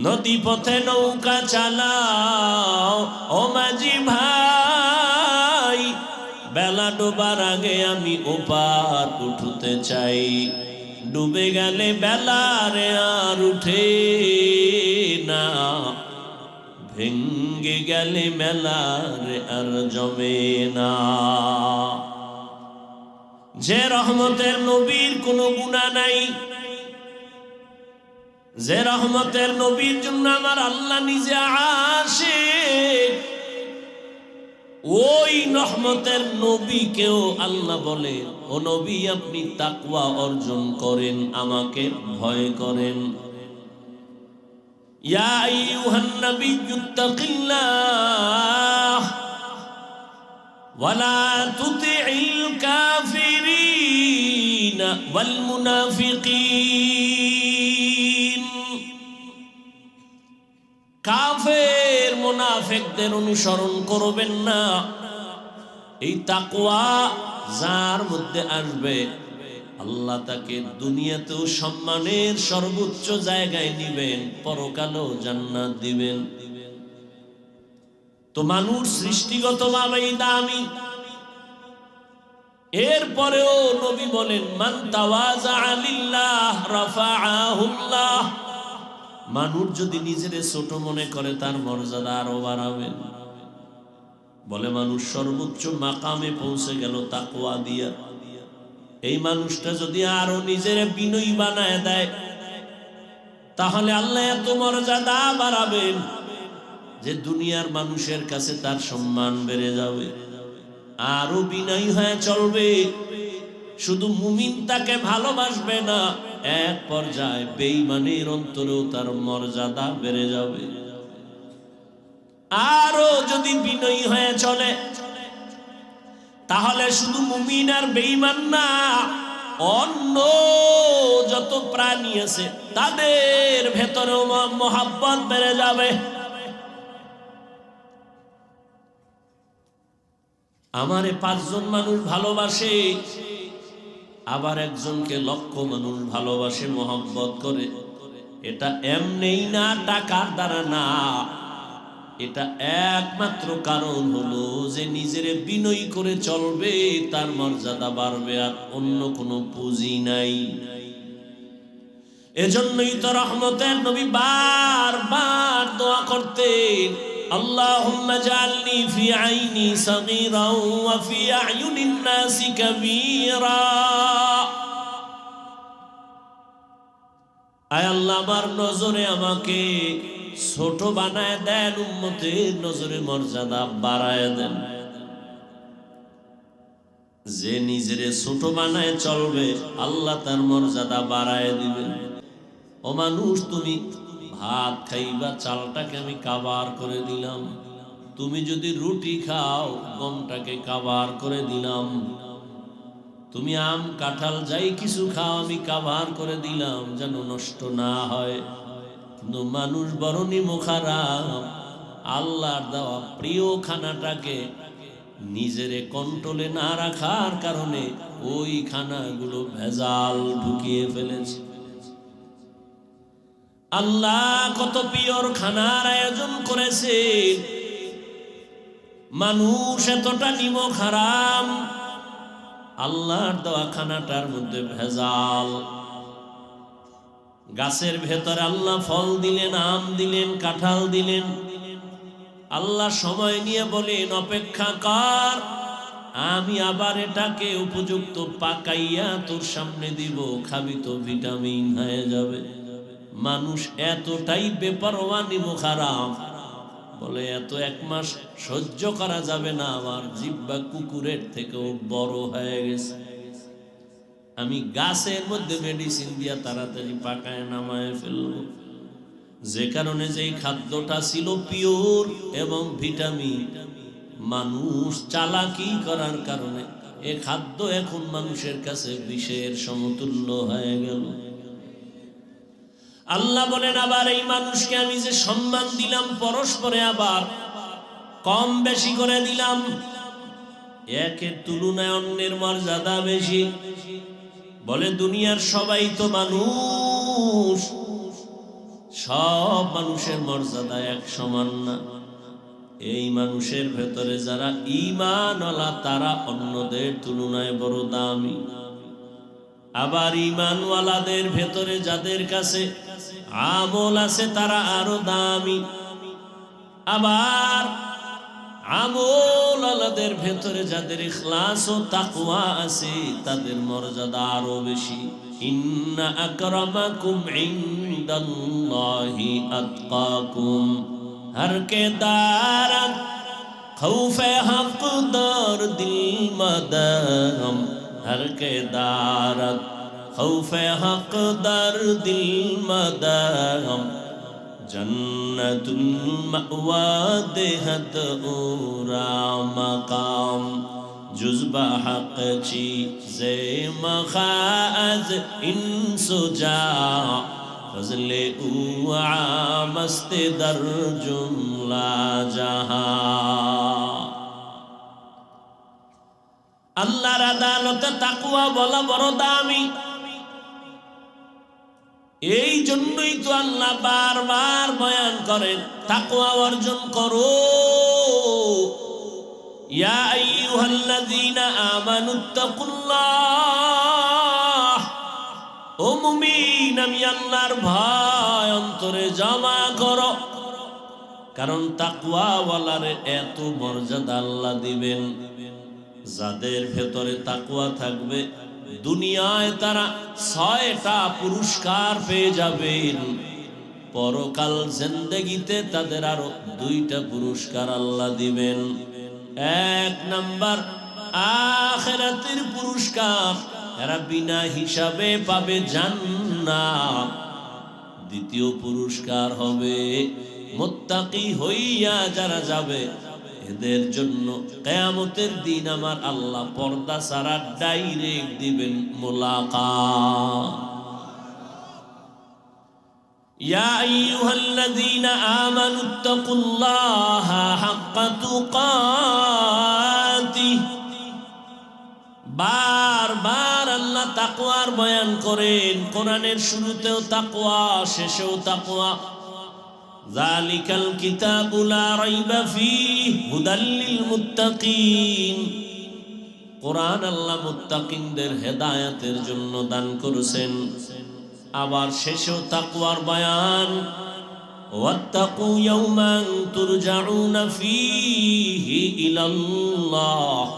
নদী পথে নৌকা চালাও। ও মাঝি ভাই, বেলা ডোবার আগে আমি ওপার উঠতে চাই। ডুবে গেলে বেলারে আর উঠে না। ভেঙ্গে গেলে মেলারে আর জমে না। যে রহমতের নবীর কোনো গুণা নাই যে রহমতের নবীর জন্য আমার আল্লাহ নিজে আসে ওই রহমতের নবীকেও আল্লাহ বলে ও নবী, আপনি তাকওয়া অর্জন করেন, আমাকে ভয় করেন। ইয়া কাফের মুনাফিকদের অনুসরণ করবেন না। এই তাকওয়া যার মধ্যে আসবে, আল্লাহ তাকে দুনিয়াতেও সম্মানের সর্বোচ্চ জায়গায় নিবেন, পরকালেও জান্নাত দিবেন। তো মানুষ সৃষ্টিগত সৃষ্টিগতভাবেই দামি। এরপরেও নবী বলেন, মান তাওয়াজা আলিল্লাহ রাফাআহুল্লাহ। মানুষ যদি নিজের ছোট মনে করে, তার মর্যাদা আরও বাড়াবেন বলে মানুষ, সর্বোচ্চ মাকামে পৌঁছে গেল তাকওয়া দিয়া। এই মানুষটা যদি আরও নিজের বিনয়ী বানায় দেয়, তাহলে আল্লাহ এত মর্যাদা বাড়াবেন যে দুনিয়ার মানুষের কাছে তার সম্মান বেড়ে যাবে। আরও বিনয়ী হয়ে চলবে। শুধু মুমিন তাকে ভালোবাসবে না এক পর্যায়ে বেঈমানের অন্তরেও তার মর্যাদা বেড়ে যাবে। আরও যদি বিনয়ী হয়ে চলে, তাহলে শুধু মুমিন আর বেঈমান না, অন্য যত প্রাণী আছে, তাদের ভেতরেও মহাব্বত বেড়ে যাবে। আমারে পাঁচজন মানুষ ভালোবাসে আবার একজনকে লক্ষ মানুষ ভালোবাসে, মহব্বত করে। এটা এমনেই না, টাকার দ্বারা না। এটা একমাত্র কারণ হলো যে নিজের বিনয়ী করে চলবে, তার মর্যাদা বাড়বে আর অন্য কোনো পুঁজি নাই। এজন্যই তো রহমতের নবী বারবার দোয়া করতেন اللهم اجعلني في عيني صغيرا وفي أعين الناس كبيرا আয় আল্লাহ আমার নজরে আমাকে ছোট বানায় দেন উম্মতের নজরে মর্যাদা বাড়ায় দেন যে নিজের ছোট বানায় চলবে আল্লাহ তার মর্যাদা বাড়ায় দিবেন ও মানুষ তুমি ভাত খাইবা চালটাকে আমি কাবার করে দিলাম। তুমি যদি রুটি খাও, গমটাকে কাবার করে দিলাম। তুমি আম, কাঁঠাল, যাই কিছু খাও, আমি কাবার করে দিলাম, যেন নষ্ট না হয়। কিন্তু মানুষ বরণী মুখারাম, আল্লাহর দেওয়া প্রিয় খানাটাকে নিজেরে কন্ট্রোলে না রাখার কারণে ওই খানাগুলো ভেজাল ঢুকিয়ে ফেলেছে। আল্লাহ কত পিওর খানার আয়োজন করেছে। মানুষ এতটা নিমক হারাম আল্লাহর দেওয়া খানাটার মধ্যে ভেজাল। গাছের ভেতরে আল্লাহ ফল দিলেন, আম দিলেন, কাঁঠাল দিলেন। আল্লাহ সময় নিয়ে বলেন, অপেক্ষা কর, আমি আবার এটাকে উপযুক্ত পাকাইয়া তোর সামনে দিব। খাবি তো ভিটামিন হয়ে যাবে। মানুষ এতটাই বেপরোয়া নিমুখারাম বলে, এত এক মাস সহ্য করা যাবে না, আমার জিব্বা কুকুরের থেকেও বড় হয়ে গেছে। আমি গাছের মধ্যে মেডিসিন দিয়া তাড়াতাড়ি পাকায় নামায় ফেলব। যে কারণে যেই খাদ্যটা ছিল পিওর এবং ভিটামিন মানুষ চালাকি করার কারণে এ খাদ্য এখন মানুষের কাছে বিষের সমতুল্য হয়ে গেল। আল্লাহ বলেন, আবার এই মানুষকে আমি যে সম্মান দিলাম, পরস্পরে আবার কম বেশি করে দিলাম। একের তুলনায় অন্যের মর্যাদা বেশি। বলে, দুনিয়ার সবাই তো মানুষ। সব মানুষের মর্যাদা এক সমান না। এই মানুষের ভেতরে যারা ইমানওয়ালা তারা অন্যদের তুলনায় বড় দামি। আবার ইমানওয়ালাদের ভেতরে যাদের কাছে আমল আছে তারা আরও দামি। আবার আমল আলাদের ভেতরে যাদের ইখলাস ও তাকওয়া আছে, তাদের মর্যাদা আরও বেশি। ইন্না আকরামাকুম ইনদাল্লাহি আতকাকুম। হর কে দারাত خوف حق دار دل مدام ہر کے دارت خوف حق در دل مدام جنت المأوى دهت اورا مقام جزب حق چیز مخاز ان سجا فضل او عامست در جملہ جہاں আল্লাহর আদালতে তাকুয়া বলা বড় দামি এই জন্যই তো আল্লাহ বারবার বয়ান করেন তাকুয়া অর্জন করো। ইয়া আইয়ুহাল্লাযীনা আমানুত্তাকুল্লাহ ও মুমিন, আমি আল্লাহর ভয় অন্তরে জমা করো। কারণ তাকুয়াওয়ালারে এত মর্যাদা আল্লাহ দিবেন, যাদের ভেতরে তাকুয়া থাকবে দুনিয়ায় তারা ছয়টা পুরস্কার পেয়ে যাবেন। পরকাল জিন্দগিতে তাদের আরও দুইটা পুরস্কার আল্লাহ দিবেন। এক নাম্বার, আখেরাতের পুরস্কার এরা বিনা হিসাবে পাবে জান্নাত। দ্বিতীয় পুরস্কার হবে, মোত্তাকি হইয়া যারা যাবে এদের জন্য কেয়ামতের দিন আমার আল্লাহ পর্দা সারা ডাইরেক্ট দিবেন মোলাকা يا أيها الذين آمنوا اتقوا الله حق تقاته বার বার আল্লাহ তাকওয়ার বয়ান করেন কোরআনের শুরুতেও তাকওয়া শেষেও তাকওয়া জালিকাল কিতাবু লা রাইবা ফীহ হুদাল লিল মুত্তাকিন। কোরআন আল্লাহ মুত্তাকিনদের হেদায়েতের জন্য দান করেছেন। আবার শেষেও তাকওয়ার বয়ান, ওয়াত্তাকু ইয়াওমান তুরজাউনা ফীহি ইলাল্লাহ।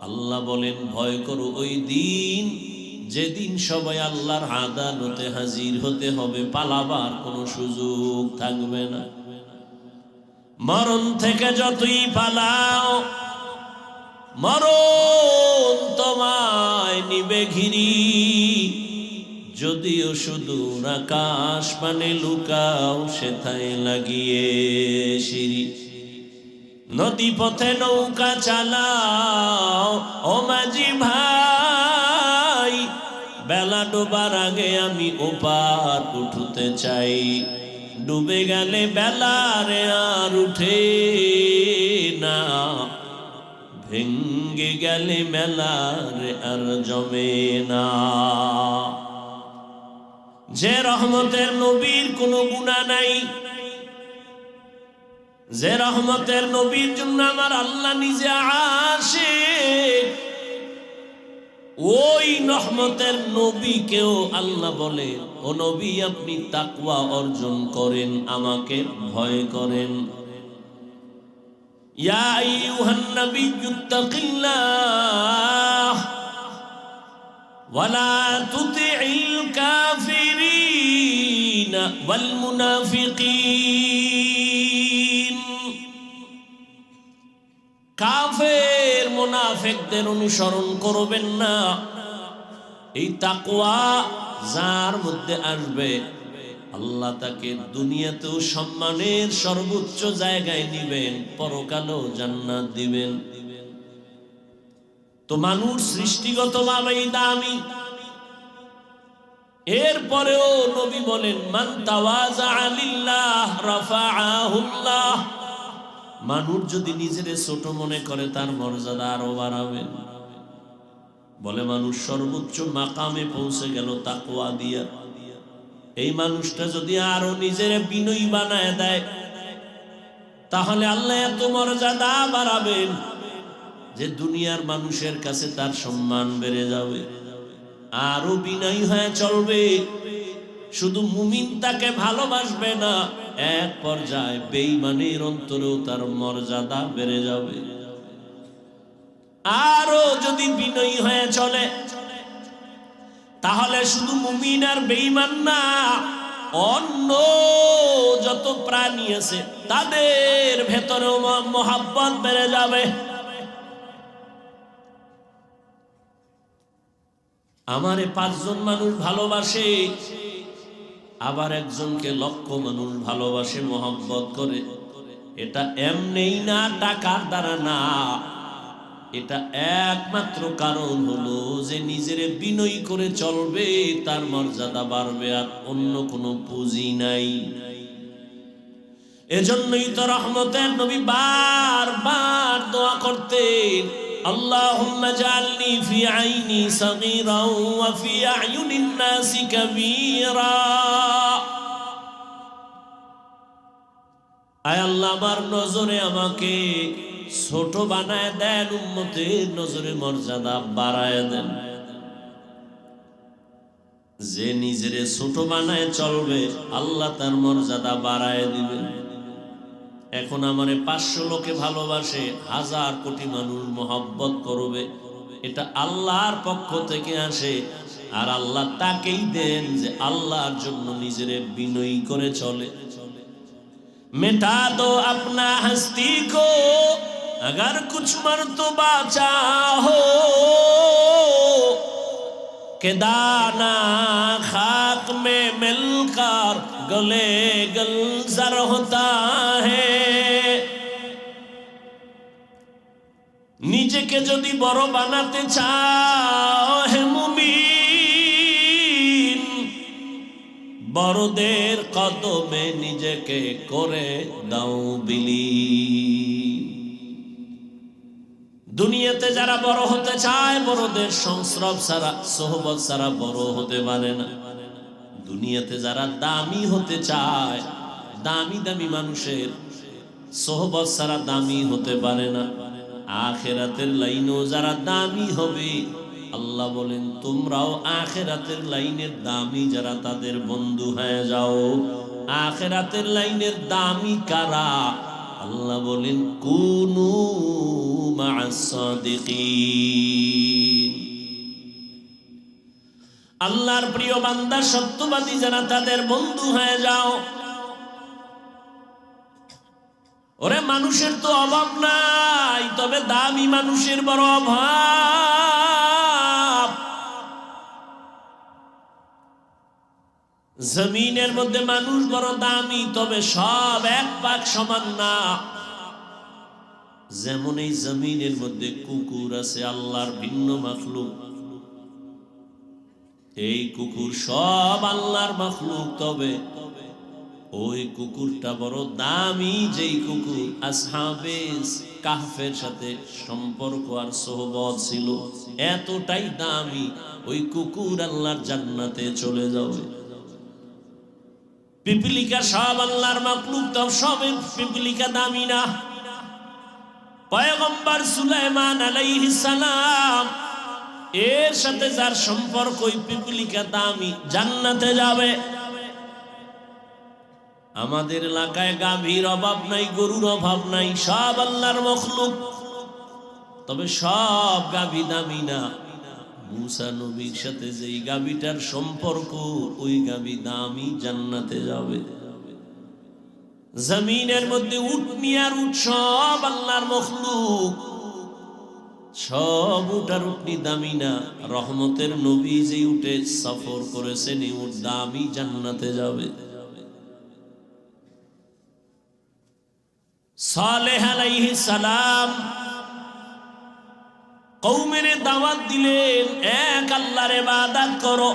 আল্লাহ বলেন, ভয় করো ওই দিন যেদিন সবাই আল্লাহর আদালতে হাজির হতে হবে, পালাবার কোনো সুযোগ থাকবে না। মরণ থেকে যতই পালাও, মরণ তোমায় নিবে ঘিরি যদিও শুধু আকাশ মানে লুকাও, সেথায় লাগিয়ে সিঁড়ি। নদী পথে নৌকা চালাও, ও মাঝি ভাই। বেলা ডোবার আগে আমি ওপার উঠতে চাই। ডুবে গেলে বেলারে আর উঠে না। ভেঙ্গে গেলে মেলারে আর জমে না। যে রহমতের নবীর কোনো গুণা নাই, যে রহমতের নবীর জন্য আমার আল্লাহ নিজে আসে ওই রহমতের নবীকেও আল্লাহ বলে, ও নবী, আপনি তাকওয়া অর্জন করেন, আমাকে ভয় করেন। ইয়া কাফের মুনাফিকদের অনুসরণ করবেন না। এই তাকওয়া যার মধ্যে আসবে, আল্লাহ তাকে দুনিয়াতেও সম্মানের সর্বোচ্চ জায়গায় নিবেন, পরকালেও জান্নাত দিবেন। তো মানুষ সৃষ্টিগতভাবেই দামি। এরপরেও নবী বলেন, মান তাওয়াজা লিল্লাহ রাফাআহুল্লাহ। মানুষ যদি নিজের ছোট মনে করে, তার মর্যাদা আরও বাড়াবে। বলে মানুষ, সর্বোচ্চ মাকামে পৌঁছে গেল তাকওয়া দিয়া। এই মানুষটা যদি আরও নিজের বিনয়ী বানায় দেয়, তাহলে আল্লাহ এত মর্যাদা বাড়াবেন যে দুনিয়ার মানুষের কাছে তার সম্মান বেড়ে যাবে। আরও বিনয়ী হয়ে চলবে। শুধু মুমিন তাকে ভালোবাসবে না এক পর্যায়ে বেইমানের অন্তরেও তার মর্যাদা বেড়ে যাবে। আরও যদি বিনয়ী হয়ে চলে, তাহলে শুধু মুমিন আর বেইমান না, অন্য যত প্রাণী আছে, তাদের ভেতরেও মহাব্বত বেড়ে যাবে। আমারে পাঁচজন মানুষ ভালোবাসে আবার একজনকে লক্ষ মানুষ ভালোবাসে, মহব্বত করে। এটা এমনেই না, টাকার দ্বারা না। এটা একমাত্র কারণ হলো যে নিজের বিনয়ী করে চলবে, তার মর্যাদা বাড়বে আর অন্য কোনো পুঁজি নাই। এজন্যই তো রহমতের নবী বারবার দোয়া করতেন। اللهم اجعلني في عيني صغيرا وفي أعين الناس كبيرا আয় আল্লাহ আমার নজরে আমাকে ছোট বানায় দেন উম্মতের নজরে মর্যাদা বাড়ায় দেন যে নিজেরে ছোট বানায় চলবে আল্লাহ তার মর্যাদা বাড়ায় দিবেন এখন আমারে পাঁচশো লোকে ভালোবাসে হাজার কোটি মানুষ মহব্বত করবে এটা আল্লাহর পক্ষ থেকে আসে আর আল্লাহ তাকেই দেন যে আল্লাহর জন্য নিজের বিনয়ী করে চলে মেটা দো আপনা হস্তি কো अगर कुछ मर्तबा चाहो के दाना खाक में मिलकर गले गलजर होता है নিজেকে যদি বড় বানাতে চাও হে মুমিন বড়দের কদমে নিজেকে করে দাও বিলি দুনিয়াতে যারা বড় হতে চায় বড়দের সংস্রব ছাড়া সোহবত ছাড়া বড় হতে পারে না দুনিয়াতে যারা দামি হতে চায়, দামি দামি মানুষের সোহবত সারা দামি হতে পারে না। আখেরাতের লাইনেও যারা দামি হবে, আল্লাহ বলেন, তোমরাও আখেরাতের লাইনের দামি যারা তাদের বন্ধু হয়ে যাও। আখেরাতের লাইনের দামি কারা? আল্লাহ বলেন, কুনু মাসাদিকিন আল্লাহর প্রিয় বান্দা, সত্যবাদী যারা, তাদের বন্ধু হয়ে যাও। ওরে, মানুষের তো অভাব নাই, তবে দামি মানুষের বড় অভাব। জমিনের মধ্যে মানুষ বড় দামি, তবে সব এক পাক সমান না। যেমন এই জমিনের মধ্যে কুকুর আছে, আল্লাহর ভিন্ন মাখলুক। এই কুকুর সব আল্লাহর মাখলুক, তবে ওই কুকুরটা বড় দামি যেই কুকুর আসহাবে কাহফের সাথে সম্পর্ক আর সোহবত ছিল, এতটাই দামি ওই কুকুর আল্লাহর জান্নাতে চলে যাবে। পিপিলিকা সব আল্লাহর মাকলুক তো সব পিপিলিকা দামি না। পয়গম্বর সুলাইমান আলাইহিস সালাম এর সাথে যার সম্পর্ক ওই পিপিলিকা দামি জান্নাতে যাবে। আমাদের এলাকায় গাভীর অভাব নাই, গরুর অভাব নাই, সব আল্লাহর মখলুক। তবে সব গাভী দামি না। মুসা নবীর সাথে যেই গাভীটার সম্পর্ক, ওই গাভী দামি জান্নাতে যাবে। জমিনের মধ্যে উঠ সব আল্লাহর মখলুক। সব উঠার উঠনি দামি না। রহমতের নবী যে উঠে সফর করেছেন দামি জান্নাতে যাবে। সালাম কৌমের দাওয়াত দিলেন, এক আল্লাহর ইবাদত করো।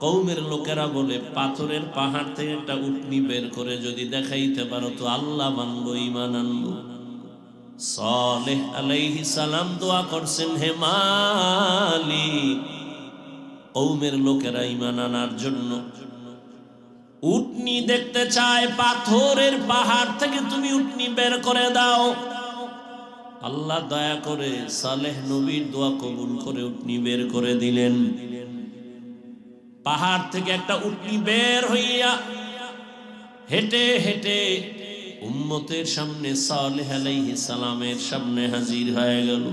কৌমের লোকেরা বলে, পাথরের পাহাড় থেকে একটা উটনি বের করে যদি দেখাইতে পারো তো আল্লাহ মানবো ইমান আনব। সালেহ আলাইহি সালাম দোয়া করছেন, হে মালিক কৌমের লোকেরা ইমান আনার জন্য উটনি দেখতে চায়, পাথরের পাহাড় থেকে তুমি উটনি বের করে দাও। আল্লাহ দয়া করে সালেহ নবীর দোয়া কবুল করে উটনি বের করে দিলেন। পাহাড় থেকে একটা উটনি বের হইয়া হেঁটে হেঁটে উম্মতের সামনে সালেহ আলাইহিস সালামের সামনে হাজির হয়ে গেল।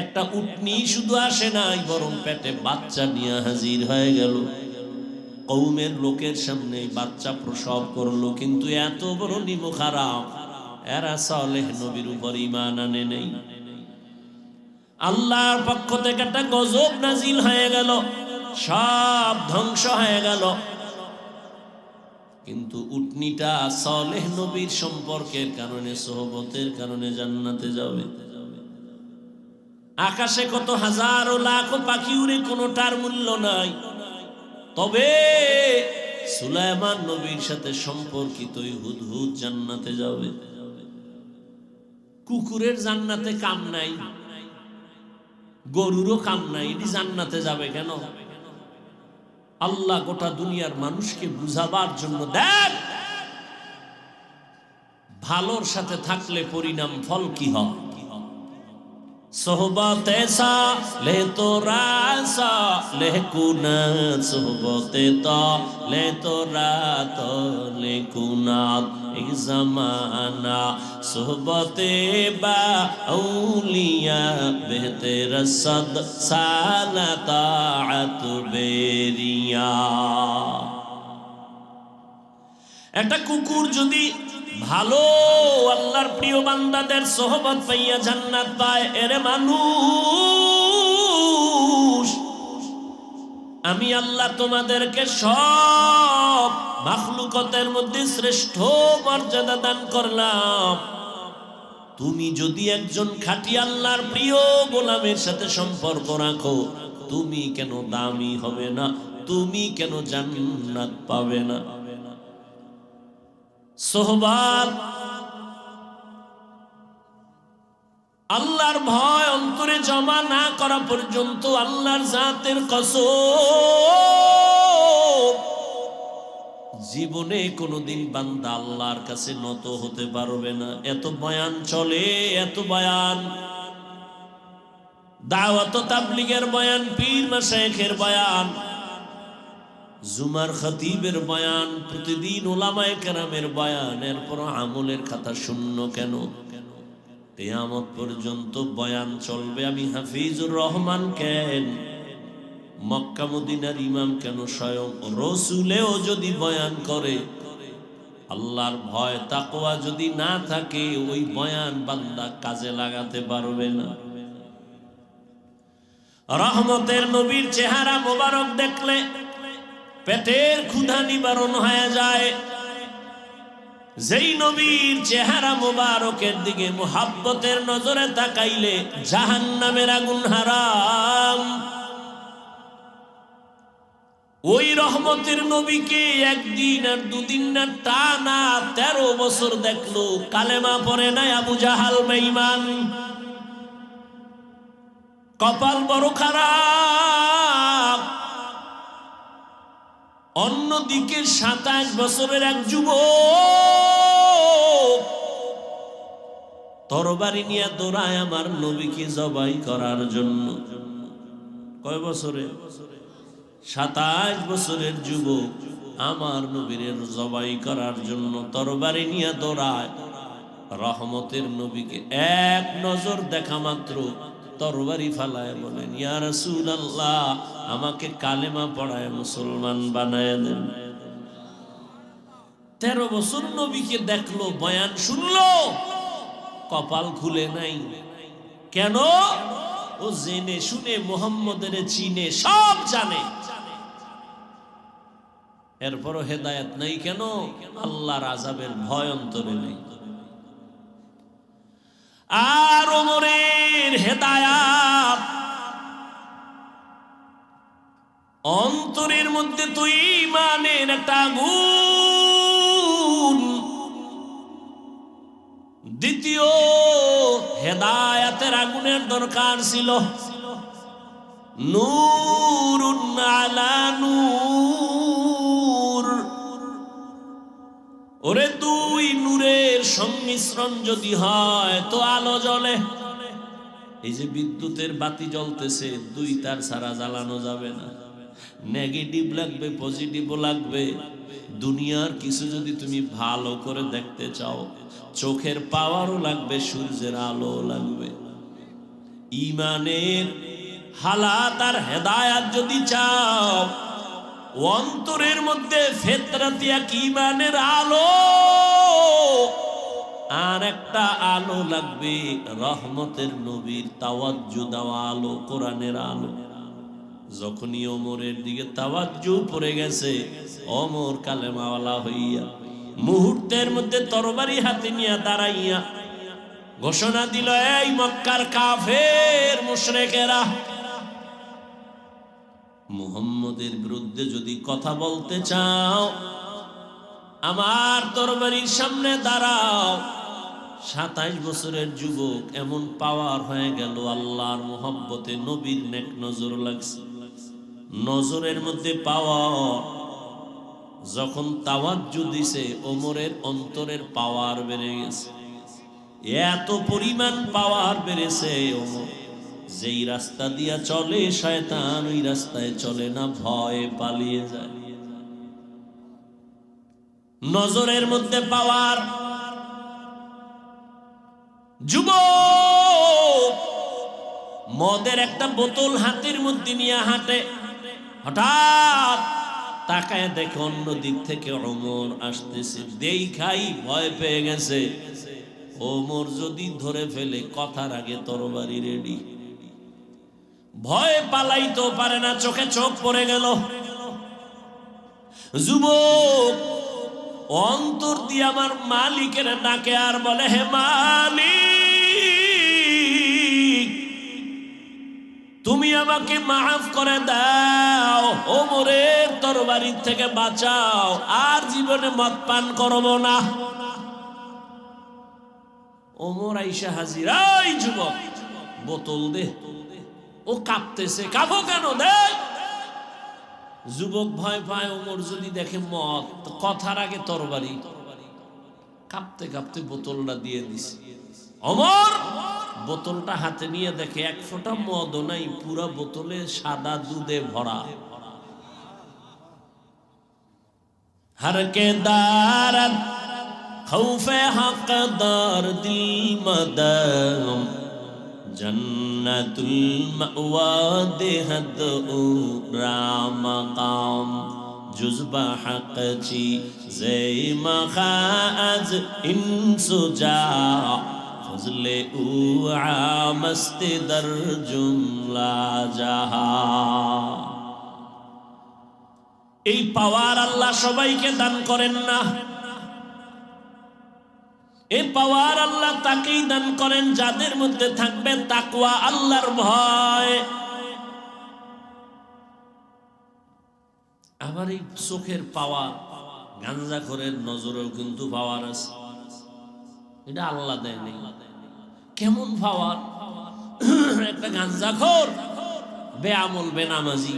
একটা উটনি শুধু আসে নাই, বরং পেটে বাচ্চা নিয়ে হাজির হয়ে গেল। কৌমের লোকের সামনে বাচ্চা প্রসব করল, কিন্তু এত বড় নিম খারাপ। এরা সালেহ নবীর উপর ইমান আনে নেই। আল্লাহর পক্ষ থেকে একটা গজব নাজিল হয়ে গেল, সব ধ্বংস হয়ে গেল। কিন্তু উটনিটা সালেহ নবীর সম্পর্কের কারণে, সোহবতের কারণে জান্নাতে যাবে। আকাশে কত হাজারো লাখো পাখি উড়ে কোনোটার মূল্য নাই। তবে সুলাইমান নবীর সাথে সম্পর্কিত হুদহুদ জান্নাতে যাবে। কুকুরের জান্নাতে কাম নাই। গরুরও কাম নাই, এটি জান্নাতে যাবে কেন? আল্লাহ গোটা দুনিয়ার মানুষকে বুঝাবার জন্য দেন। ভালোর সাথে থাকলে পরিণাম ফল কি হয়? সোহবত সা লে তো রাসা লে কুনা সোহবত তা লে তো রাত লে জমানা সোহবত বা আউলিয়া বেহতে রসদ সালা তাআত বেরিয়া একটা কুকুর যদি ভালো, আল্লাহর প্রিয় বান্দাদের সোহবত পাইয়া জান্নাত পায়। এরে মানুষ, আমি আল্লাহ তোমাদেরকে সব মাখলুকতের মধ্যে শ্রেষ্ঠ মর্যাদা দান করলাম। তুমি যদি একজন খাঁটি আল্লাহর প্রিয় গোলামের সাথে সম্পর্ক রাখো, তুমি কেন দামি হবে না? তুমি কেন জান্নাত পাবে না? সোহবাদ আল্লাহর ভয় অন্তরে জমা না করা পর্যন্ত আল্লাহর জাতের কসম। জীবনে কোনোদিন বান্দা আল্লাহর কাছে নত হতে পারবে না। এত বয়ান চলে, এত বয়ান। দাওয়াত তাবলিগের বয়ান, পীর মাসায়েখের বয়ান। জুমার খতিবের বয়ান, প্রতিদিন ওলামায় কেরামের বয়ান, এরপর আমলের খাতা শূন্য কেন? কেয়ামত পর্যন্ত বয়ান চলবে, আমি হাফিজুর রহমান কেন? মক্কা মদিনার ইমাম কেন স্বয়ং রসুলেও যদি বয়ান করে? আল্লাহর ভয়, তাকওয়া যদি না থাকে, ওই বয়ান বান্দা কাজে লাগাতে পারবে না। রহমতের নবীর চেহারা মোবারক দেখলে পেটের ক্ষুধা নিবারণ হয়ে যায়। যেই নবীর চেহারা মোবারকের দিকে মোহাব্বতের নজরে তাকাইলে জাহান নামের আগুন হারাম। ওই রহমতের নবীকে একদিন আর দুদিন না টানা তেরো বছর দেখল, কালেমা পরে নাই আবু জাহাল বেঈমান। কপাল বড় খারাপ। অন্যদিকে সাতাশ বছরের এক যুব তরবারি নিয়ে দৌড়ায় আমার নবীকে জবাই করার জন্য। কয় বছরে? সাতাশ বছরের যুবক আমার নবীর জবাই করার জন্য তরবারি নিয়ে দৌড়ায়। রহমতের নবীকে এক নজর দেখা মাত্র তরবারি ফালায় বলেন, ইয়া রাসূল আল্লাহ আমাকে কালেমা পড়ায় মুসলমান বানায় দেন। তেরো বছর নবীকে দেখল, বয়ান শুনলো, কপাল খুলে নাই। কেন? ও জেনে শুনে, মোহাম্মদের চিনে, সব জানে। এরপরও হেদায়েত নাই কেন? আল্লাহর আজাবের ভয় অন্তরে নেই। আর ওমরের হেদায়াত। অন্তরের মধ্যে তুই ইমানের একটা আগুন। দ্বিতীয় হেদায়াতের আগুনের দরকার ছিল। নূরুন আলা নূর। ওরে দুই নূরের সংমিশ্রণ যদি হয়, তো আলো জ্বলে। এই যে বিদ্যুতের বাতি জ্বলতেছে, দুই তার ছাড়া জ্বালানো যাবে না। নেগেটিভ লাগবে পজিটিভও লাগবে। দুনিয়ার কিছু যদি তুমি ভালো করে দেখতে চাও, চোখের পাওয়ারও লাগবে, সূর্যের আলো লাগবে। ইমানের হালাত আর হেদায়াত যদি চাও অন্তরের মধ্যে ফেতরাতিয়া ইমানের আলো। আর একটা আলো লাগবে রহমতের নবীর আলো, কোরআনের আলো। যখনই অমরের দিকে তাওয়াজ্জু পড়ে গেছে অমর কালেমাওয়ালা হইয়া মুহূর্তের মধ্যে তরবারি হাতে নিয়ে দাঁড়াইয়া ঘোষণা দিল, এই মক্কার কাফের, মুশরেকেরা মুহাম্মদের বিরুদ্ধে যদি কথা বলতে চাও, আমার তরবারির সামনে দাঁড়াও। সাতাইশ বছরের যুবক এমন পাওয়ার হয়ে গেল আল্লাহর মোহাব্বতে, নবীর নেক নজর লাগছে। নজরের মধ্যে পাওয়ার যখন তাওয়াজ্জু দিছে, ওমরের অন্তরের পাওয়ার বেড়ে গেছে। এত পরিমাণ পাওয়ার বেড়েছে ওমর। যেই রাস্তা দিয়া চলে শয়তান, ওই রাস্তায় চলে না, ভয়ে পালিয়ে যায়। নজরের মধ্যে পাওয়ার যুব মদের একটা বোতল হাতের মধ্যে নিয়ে হাঁটে। হঠাৎ তাকায় দেখে অন্য দিক থেকে অমর আসতেছে। দেই খাই ভয় পেয়ে গেছে। ওমর যদি ধরে ফেলে কথার আগে তরবারি রেডি ভয় পালাইতেও পারে না, চোখে চোখ পড়ে গেল। যুবক অন্তর দিয়ে আমার মালিকের ডাকে আর বলে, হে মালিক, তুমি আমাকে মাফ করে দাও। ওমরের তরবারির থেকে বাঁচাও, আর জীবনে মদ পান করব না। ওমর আইসা হাজিরাই যুবক, বোতল দে। ও কাঁপতেছে, কাঁপো কেন? দেখ! যুবক ভয় পায়, ওমর যদি দেখে মদ, তো কথার আগে তরবারি। কাঁপতে কাঁপতে বোতলটা দিয়ে দিছে অমর বোতলটা হাতে নিয়ে দেখে এক ফোঁটা মদও নাই, পুরা বোতলে সাদা দুধে ভরা। হরকে দারত খৌফে হকদার দিল মদম। জন্নতুল মাওয়া দেহদ ও রামকাম। জুজবা হক চি জয় মখাজ ইনসুজা ফজলে উ আমস্তে দর জুমলা জাহা। এই পাওয়ার আল্লাহ সবাইকে দান করেন না। এই পাওয়ার আল্লাহ তাকেই দান করেন যাদের মধ্যে থাকবে তাকওয়া, আল্লাহর ভয়। আবার এই চোখের পাওয়ার করের নজরেও কিন্তু পাওয়ার আছে। এটা আল্লাহ দেয় নেই। কেমন পাওয়ার? একটা গাঞ্জা খোর বেআমল, বেনামাজি।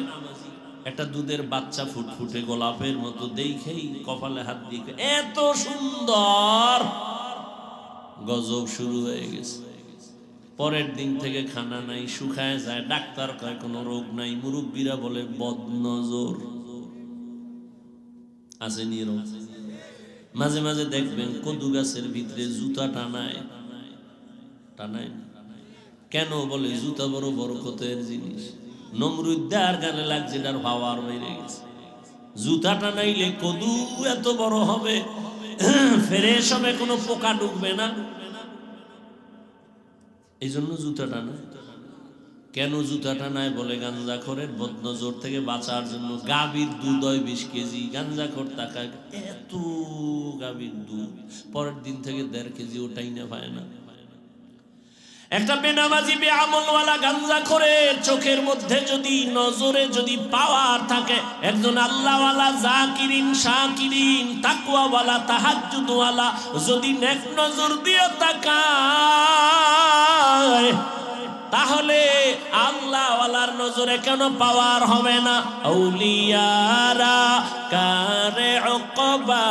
একটা দুধের বাচ্চা ফুটফুটে গোলাপের মতো দেখেই কপালে হাত দিয়ে এত সুন্দর! গজব শুরু হয়ে গেছে। পরের দিন থেকে খানা নাই, শুকায় যায়, ডাক্তার কয়, কোনো রোগ নাই। মুরব্বীরা বলে, বদনজর। আছে নিরব মাঝে মাঝে দেখবেন কদু গাছের ভিতরে জুতা টানায়। টানায় কেন বলে, জুতা বড় বরকতের জিনিস। নমরুদ্দার গানে লাগছে তার পাওয়ার বেড়ে গেছে। জুতা টানাইলে কদু এত বড় হবে ফ্রেশ হবে, কোনো পোকা ঢুকবে না। এই জন্য জুতা টানা কেন জুতা নাই বলে গাঞ্জা খরের বদনজর থেকে বাঁচার জন্য গাভীর দুধ হয় বিশ কেজি। গাঞ্জা খর টাকা এত গাভীর দুধ। পরের দিন থেকে দেড় কেজি ওটাই না পায় না। একটা বেনামাজি বে আমলওয়ালা গাঞ্জা করে চোখের মধ্যে যদি নজরে যদি পাওয়ার থাকে, একজন আল্লাহওয়ালা জাকিরিন, শাকিরিন, তাকওয়াওয়ালা, তাহাজ্জুদওয়ালা যদি নেক নজর দিয়ে তাকায়, তাহলে আল্লাহ ওয়ালার নজরে কেন পাওয়ার হবে না? আউলিয়ারা কারে অকবা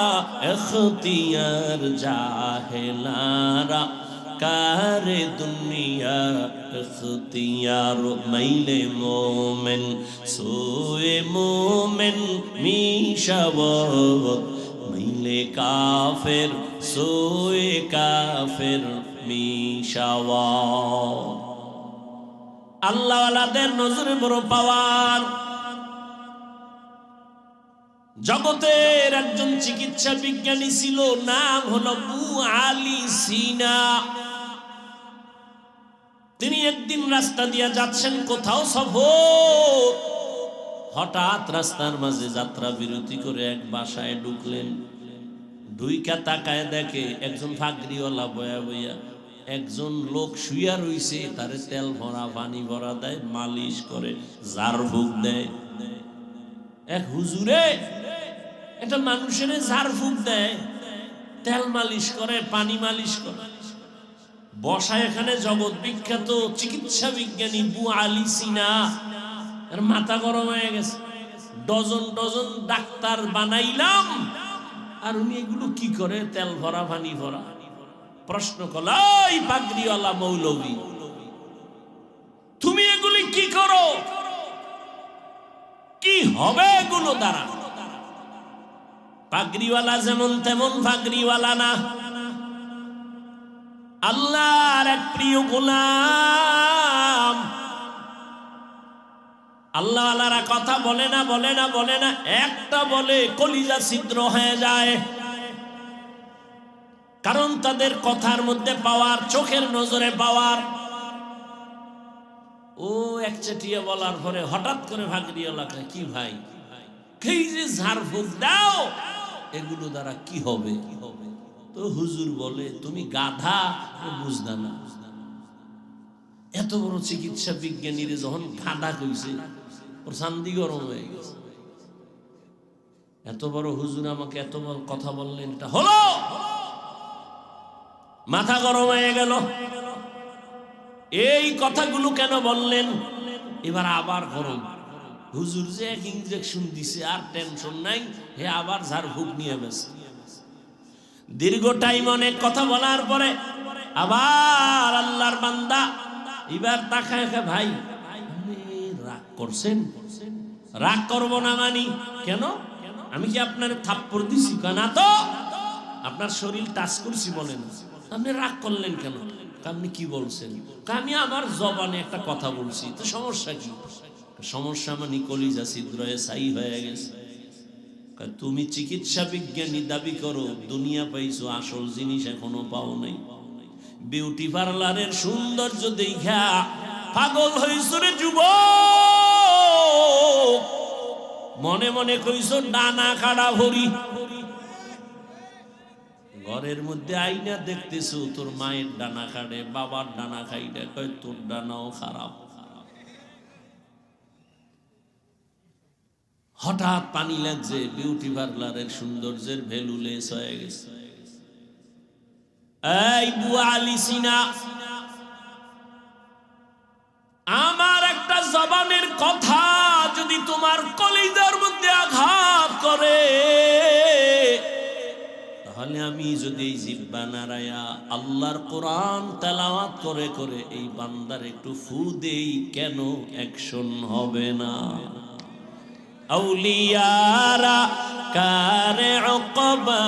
এখতিয়ার জাহেলারা। কারে দুনিয়া এখতিয়ার মাইলে মোমেন সোয়ে মোমেন মিশাবত মাইলে কাফের সোয়ে কাফের মিশাওয়াত আল্লাহওয়ালাদের নজরে বড় পাওয়ার। জগতের একজন চিকিৎসা বিজ্ঞানী ছিল, নাম হলো আলী সিনা। তিনি একদিন রাস্তা দিয়ে যাচ্ছেন, কোথাও সফর। হঠাৎ রাস্তার মাঝে যাত্রা বিরতি করে এক বাসায় ঢুকলেন। দুইকা তাকায় দেখে একজন ফাগরিওয়ালা বয়া বইয়া একজন লোক শুইয়া রইছে, তারে তেল ভরা, পানি ভরা দেয়, মালিশ করে জার ফুক দেয়। এক হুজুরে, একটা মানুষের ঝাড় ফুক দেয়, তেল মালিশ করে, পানি মালিশ করে। বসা এখানে জগৎ বিখ্যাত চিকিৎসা বিজ্ঞানী বু আলী সিনা। এর মাথা গরম হয়ে গেছে। ডজন ডজন ডাক্তার বানাইলাম। আর উনি এগুলো কি করে? তেল ভরা, পানি ভরা। প্রশ্ন কলাই পাগড়িওয়ালা মৌলবী, তুমি এগুলি কি করো? কি হবে এগুলো দ্বারা? পাগড়িওয়ালা যেমন তেমন পাগড়িওয়ালা না। আল্লাহর এক প্রিয় গোলাম। আল্লাহ আল্লাহরা কথা বলে না বলে না বলে না, একটা বলে কলিজা ছিদ্র হয়ে যায়। কারণ তাদের কথার মধ্যে পাওয়ার, চোখের নজরে পাওয়ার। ও একচাটিয়া বলার পরে হঠাৎ করে ভাগরিয়া এলাকা কি ভাই? এই যে দাও, এগুলো দ্বারা কি হবে কি হবে? তো হুজুর বলে, তুমি গাধা বুঝদা না। এত বড় চিকিৎসা বিজ্ঞানীর যখন গাধা কইছে, ওর শান্তি গরম হয়ে গেছে। এত বড় হুজুর আমাকে এত বড় কথা বললেন, এটা হলো! মাথা গরম হয়ে গেল। এই কথাগুলো কেন বললেন? এবার আবার গরম। হুজুর যে এক ইঞ্জেকশন দিছে, আর টেনশন নাই, হে আবার ঝাড় ফুক নিয়ে বেছে দীর্ঘ টাইম অনেক কথা বলার পরে আবার আল্লাহর বান্দা এবার তাকায় ভাই রাগ করছেন? রাগ করব না মানি? কেন? আমি কি আপনার থাপ্পড় দিছি? না তো, আপনার শরীর টাচ করছি বলেন। আপনি রাগ করলেন কেন? আপনি কি বলছেন? আমি আমার জবানে একটা কথা বলছি। তো সমস্যা কি? সমস্যা মানে কলিজা ছিদ্রয়ে সাই হয়ে গেছে। তুমি চিকিৎসা বিজ্ঞানী দাবি করো, দুনিয়া পাইছো, আসল জিনিস এখনও পাও নাই। বিউটি পার্লারের সৌন্দর্য দেখা পাগল হইছো রে যুব মনে মনে কইছো, ডানা কাড়া ভরি। ঘরের মধ্যে আইনা দেখতেছো, তোর মায়ের ডানা কাটে বাবার ডানা খাইটা কয়, তোর ডানাও খারাপ। হঠাৎ পানি লাগছে বিউটি পার্লারের সৌন্দর্যের ভ্যালু লেস হয়ে গেছে। এই বুয়া আলী সিনা, আমার একটা জবানের কথা যদি তোমার কলিজার মধ্যে আঘাত করে, তাহলে আমি যদি এই জিব্বা নারায়া আল্লাহর কোরআন তেলাওয়াত করে করে এই বান্দার একটু ফু দেই, কেন অ্যাকশন হবে না? আউলিয়ারা, কারে অকবা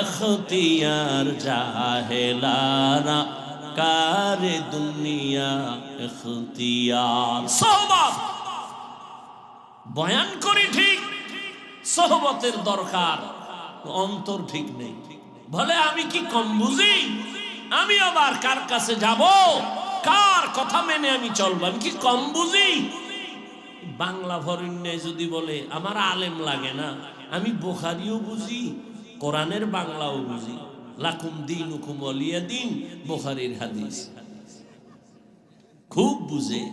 এখতিয়ার জাহেলারা, কারে দুনিয়া এখতিয়ার। সহবত। বয়ান করি ঠিক, সহবতের দরকার, অন্তর ঠিক নেই। বলে, আমি কি কম বুঝি? আমি আবার কার কাছে যাব? কার কথা মেনে আমি চলবো? আমি কি কম বুঝি? বাংলা ভরণ্যে যদি বলে, আমার আলেম লাগে না, আমি বোখারিও বুঝি, কোরআনের বাংলাও বুঝি। লাকুম দিন হুকুম অলিয়া দিন, বোখারির হাদিস। খুব বুঝে।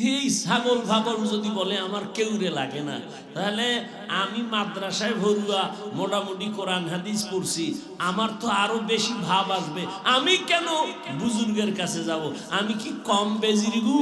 এই ছাগল ফাগল যদি বলে, আমার কেউরে লাগে না, তাহলে আমি মাদ্রাসায় ভরুয়া, মোটামুটি কোরআন হাদিস পড়ছি, আমার তো আরও বেশি ভাব আসবে। আমি কেন বুজুর্গের কাছে যাব? আমি কি কম বেজির গু